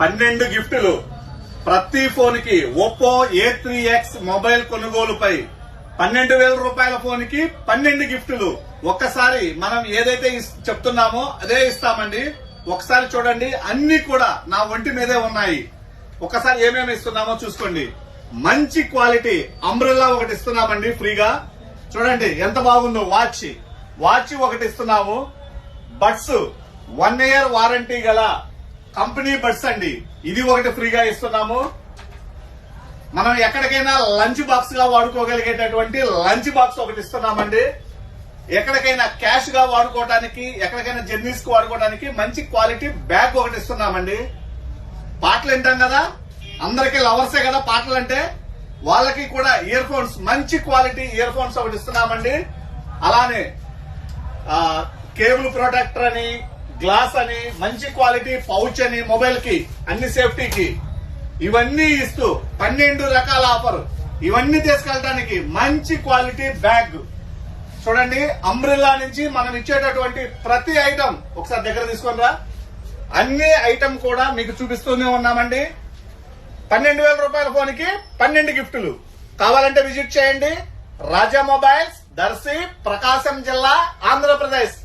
పన్నెండు గిఫ్టులు. ప్రతి ఫోన్కి Oppo A three X mobile కొనుగోలుపై పన్నెండు వేల రూపాయల ఫోన్కి పన్నెండు గిఫ్టులు. ఒక్కసారి మనం ఏదైతే చెప్తున్నామో అదే ఇస్తామండి. ఒకసారి చూడండి అన్ని కూడా నా ఒంటి మీదే ఉన్నాయి. ఒకసారి ఏమేమి ఇస్తున్నామో చూసుకోండి. మంచి క్వాలిటీ అంబ్రెల్లా ఒకటి ఇస్తున్నామండి ఫ్రీగా. చూడండి ఎంత బాగుందో వాచ్. వాచ్ ఒకటి ఇస్తున్నాము. బడ్స్ వన్ ఇయర్ వారంటీ గల కంపెనీ బడ్స్ అండి. ఇది ఒకటి ఫ్రీగా ఇస్తున్నాము. మనం ఎక్కడికైనా లంచ్ బాక్స్గా వాడుకోగలిగేటటువంటి లంచ్ బాక్స్ ఒకటి ఇస్తున్నామండి. ఎక్కడికైనా క్యాష్గా వాడుకోవడానికి ఎక్కడికైనా జర్నీస్కు వాడుకోవడానికి మంచి క్వాలిటీ బ్యాగ్ ఒకటి ఇస్తున్నామండి. పాటలు వింటాం కదా? అందరికీ లవర్సే కదా పాటలు అంటే వాళ్ళకి కూడా ఇయర్ ఫోన్స్ మంచి క్వాలిటీ ఇయర్ ఫోన్స్ ఒకటి ఇస్తున్నామండి. అలానే కేబుల్ ప్రొటెక్టర్ అని గ్లాస్ అని మంచి క్వాలిటీ పౌచ్ అని మొబైల్కి అన్ని సేఫ్టీకి ఇవన్నీ ఇస్తూ పన్నెండు రకాల ఆఫర్. ఇవన్నీ తీసుకెళ్ళడానికి మంచి క్వాలిటీ బ్యాగ్. చూడండి అంబ్రిల్లా నుంచి మనం ఇచ్చేటటువంటి ప్రతి ఐటమ్ ఒకసారి దగ్గర తీసుకొని రా. అన్ని ఐటమ్ కూడా మీకు చూపిస్తూనే ఉన్నామండి. పన్నెండు వేల రూపాయల ఫోన్కి పన్నెండు గిఫ్టులు. కావాలంటే విజిట్ చేయండి. రాజా మొబైల్స్ దర్శి ప్రకాశం జిల్లా ఆంధ్రప్రదేశ్.